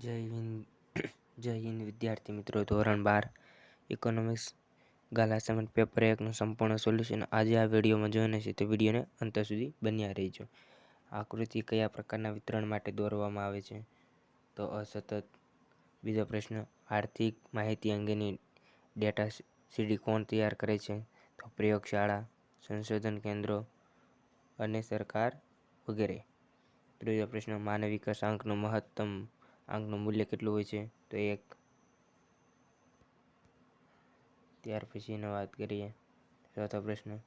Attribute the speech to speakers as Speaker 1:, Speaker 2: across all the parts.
Speaker 1: જય હિન્દ જય હિન્દ વિદ્યાર્થી મિત્રો. ધોરણ બાર ઇકોનોમિક્સ ગાલા અસાઇનમેન્ટ પેપર એકનું સંપૂર્ણ સોલ્યુશન આજે આ વિડીયોમાં જોઈને છે તો વિડીયોને અંત સુધી બન્યા રહીજો. આકૃતિ કયા પ્રકારના વિતરણ માટે દોરવામાં આવે છે? તો અસતત બીજો પ્રશ્ન, આર્થિક માહિતી અંગેની ડેટા સીડી કોણ તૈયાર કરે છે? તો પ્રયોગશાળા, સંશોધન કેન્દ્રો અને સરકાર વગેરે. ત્રીજો પ્રશ્ન માનવ વિકાસ આંકનું મહત્તમ આંકનું મૂલ્ય કેટલું હોય છે? તો એક. ત્યાર પછીનો વાત કરીએ. ચોથો પ્રશ્ન.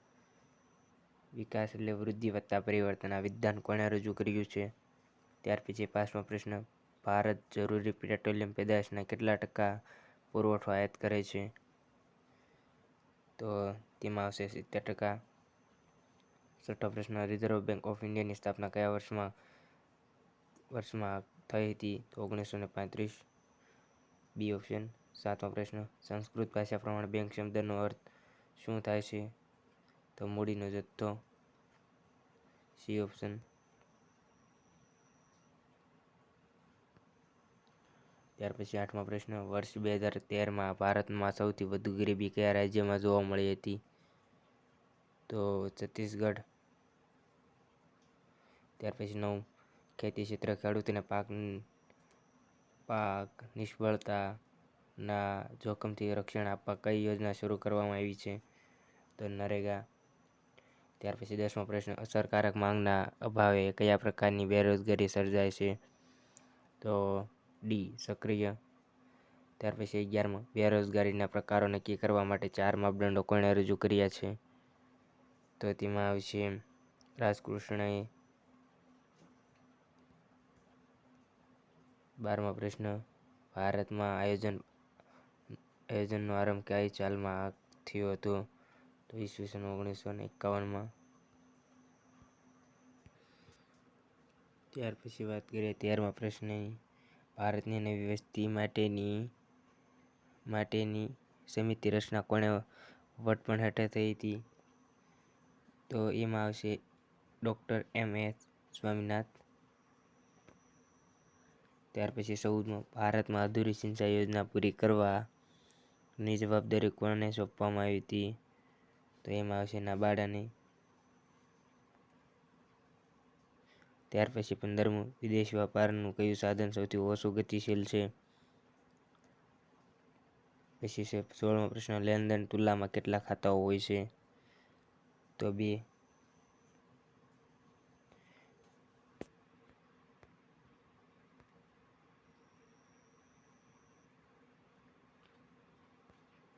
Speaker 1: વિકાસ એટલે વૃદ્ધિ વત્તા પરિવર્તન. આ વિધાન કોણે રજૂ કર્યું છે? ત્યાર પછી પાંચમો પ્રશ્ન. ભારત જરૂરી પેટ્રોલિયમ પેદાશના કેટલા ટકા પુરવઠો આયાત કરે છે? તો તેમાં આવશે સિત્તેર ટકા. છઠ્ઠો પ્રશ્ન. રિઝર્વ બેંક ઓફ ઇન્ડિયાની સ્થાપના કયા વર્ષમાં વર્ષમાં થઈ હતી તો ઓગણીસો ને પાંત્રીસ બી ઓપ્શન. સાતમો પ્રશ્ન, સંસ્કૃત ભાષા પ્રમાણે બેંક શબ્દનો અર્થ શું થાય છે? તો મૂડીનો જથ્થો સી ઓપ્શન. ત્યાર પછી આઠમો પ્રશ્ન, વર્ષ બે હજાર તેરમાં ભારતમાં સૌથી વધુ ગરીબી કયા રાજ્યમાં જોવા મળી હતી? તો છત્તીસગઢ. ત્યાર પછી નવ ખેતી ક્ષેત્ર, ખેડૂતોને પાક પાક નિષ્ફળતાના જોખમથી રક્ષણ આપવા કઈ યોજના શરૂ કરવામાં આવી છે? તો નરેગા, ત્યાર પછી દસમો પ્રશ્ન, અસરકારક માંગના અભાવે કયા પ્રકારની બેરોજગારી સર્જાય છે? તો ડી, સક્રિય. ત્યાર પછી અગિયારમાં, બેરોજગારીના પ્રકારો નક્કી કરવા માટે ચાર માપદંડો કોણે રજૂ કર્યા છે? તો તેમાં આવશે, રાજકૃષ્ણએ બારમો પ્રશ્ન, ભારતમાં આયોજન, આયોજનનો આરંભ ક્યાંય ચાલમાં થયો હતો? તો ઈસવીસન ઓગણીસો ને એકાવનમાં. ત્યાર પછી વાત કરીએ તેરમા પ્રશ્ન ભારતની નવી વસ્તી માટેની માટેની સમિતિ રચના કોણે વટપણ હેઠળ થઈ હતી? તો એમાં આવશે ડૉક્ટર એમ. એસ. સ્વામીનાથ. ત્યાર પછી સૌદમાં ભારતમાં અધૂરી સિંચાઈ યોજના પૂરી કરવાની જવાબદારી કોને સોંપવામાં આવી હતી? તો એમાં આવશે નાબાર્ડની ત્યાર પછી પંદરમું, વિદેશ વ્યાપારનું કયું સાધન સૌથી ઓછું ગતિશીલ છે? પછી છે સોળમો પ્રશ્ન, લેનદેન તુલામાં કેટલા ખાતાઓ હોય છે? તો બે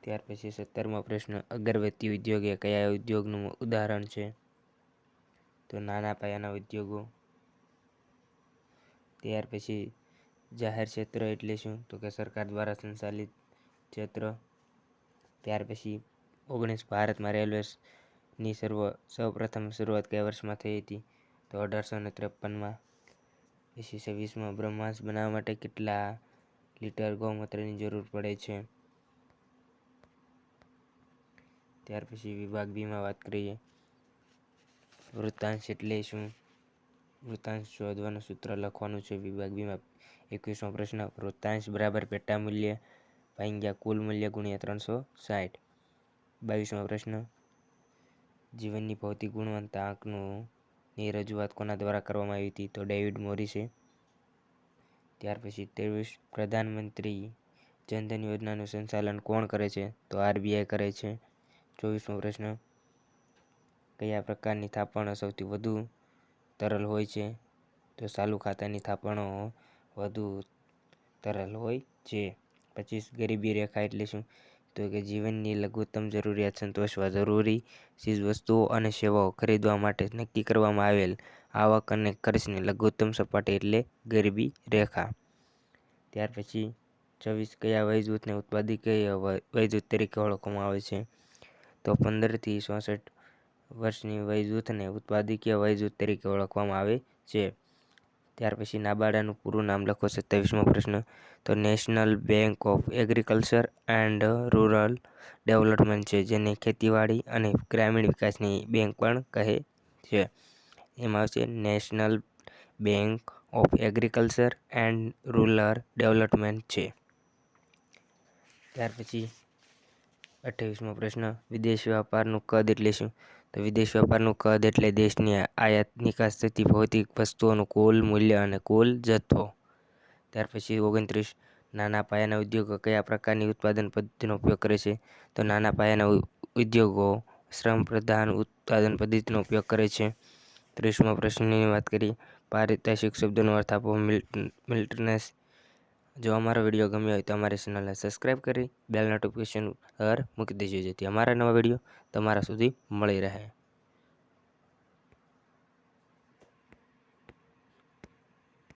Speaker 1: ત્યાર પછી સત્તરમો પ્રશ્ન, અગરબત્તી ઉદ્યોગ એ કયા ઉદ્યોગનું ઉદાહરણ છે? તો નાના પાયાના ઉદ્યોગો. ત્યાર પછી જાહેર ક્ષેત્ર એટલે શું? તો કે સરકાર દ્વારા સંચાલિત ક્ષેત્ર. ત્યાર પછી ઓગણીસ ભારતમાં રેલવેની સર્વ, સૌપ્રથમ શરૂઆત કયા વર્ષમાં થઈ હતી? તો અઢારસો ને ત્રેપનમાં. પછી છવ્વીસમાં બ્રહ્માંસ બનાવવા માટે કેટલા લીટર ગૌમૂત્રની જરૂર પડે છે? ત્યાર પછી વિભાગ બીમાં વાત કરીએ. વૃત્તાંશ એટલે શું? વૃત્તાંશ શોધવાનું સૂત્ર લખવાનું છે વિભાગ બીમાં એકવીસમો પ્રશ્ન, વૃત્તાંશ બરાબર પેટા મૂલ્ય ભાંગ્યા કુલ મૂલ્ય ગુણ્યા ત્રણસો સાઠ. બાવીસમો પ્રશ્ન, જીવનની ભૌતિક ગુણવત્તા આંકનું રજૂઆત કોના દ્વારા કરવામાં આવી હતી? તો ડેવિડ મોરિસે. ત્યાર પછી ત્રેવીસ, પ્રધાનમંત્રી જનધન યોજનાનું સંચાલન કોણ કરે છે? તો આરબીઆઈ કરે છે. ચોવીસમો પ્રશ્ન. કયા પ્રકારની થાપણો સૌથી વધુ તરલ હોય છે? તો ચાલુ ખાતાની થાપણો વધુ તરલ હોય છે. પચીસ ગરીબી રેખા એટલે શું? તો કે જીવનની લઘુત્તમ જરૂરિયાત સંતોષવા જરૂરી ચીજવસ્તુઓ અને સેવાઓ ખરીદવા માટે નક્કી કરવામાં આવેલ આવક અને ખર્ચની લઘુત્તમ સપાટી એટલે ગરીબી રેખા. ત્યાર પછી છવ્વીસ કયા વય જૂથને ઉત્પાદકીય વય જૂથ તરીકે ઓળખવામાં આવે છે? તો પંદરથી ચોસઠ વર્ષની વયજૂથને ઉત્પાદકીય વયજૂથ તરીકે ઓળખવામાં આવે છે. ત્યાર પછી નાબાડાનું પૂરું નામ લખો સત્તાવીસમો પ્રશ્ન. તો national bank of agriculture and rural development છે, જેને ખેતીવાડી અને ગ્રામીણ વિકાસની બેંક પણ કહે છે. એમાં આવશે national bank of agriculture and rural development છે. ત્યાર પછી અઠ્ઠાવીસમો પ્રશ્ન, વિદેશ વ્યાપારનું કદ એટલે શું? તો વિદેશ વ્યાપારનું કદ એટલે દેશની આયાત નિકાસ થતી ભૌતિક વસ્તુઓનું કુલ મૂલ્ય અને કુલ જથ્થો. ત્યાર પછી ઓગણત્રીસ, નાના પાયાના ઉદ્યોગો કયા પ્રકારની ઉત્પાદન પદ્ધતિનો ઉપયોગ કરે છે? તો નાના પાયાના ઉદ્યોગો શ્રમ પ્રધાન ઉત્પાદન પદ્ધતિનો ઉપયોગ કરે છે. ત્રીસમો પ્રશ્નની વાત કરીએ, પારિતોષિક શબ્દોનો અર્થ આપો મિલ્ટનેસ જો અમારો વીડિયો ગમ્યો હોય તો અમારી ચેનલને સબસ્ક્રાઈબ કરી બેલ નોટિફિકેશન પર મૂકી દેજો જેથી અમારા નવા વીડિયો તમારા સુધી મળી રહે.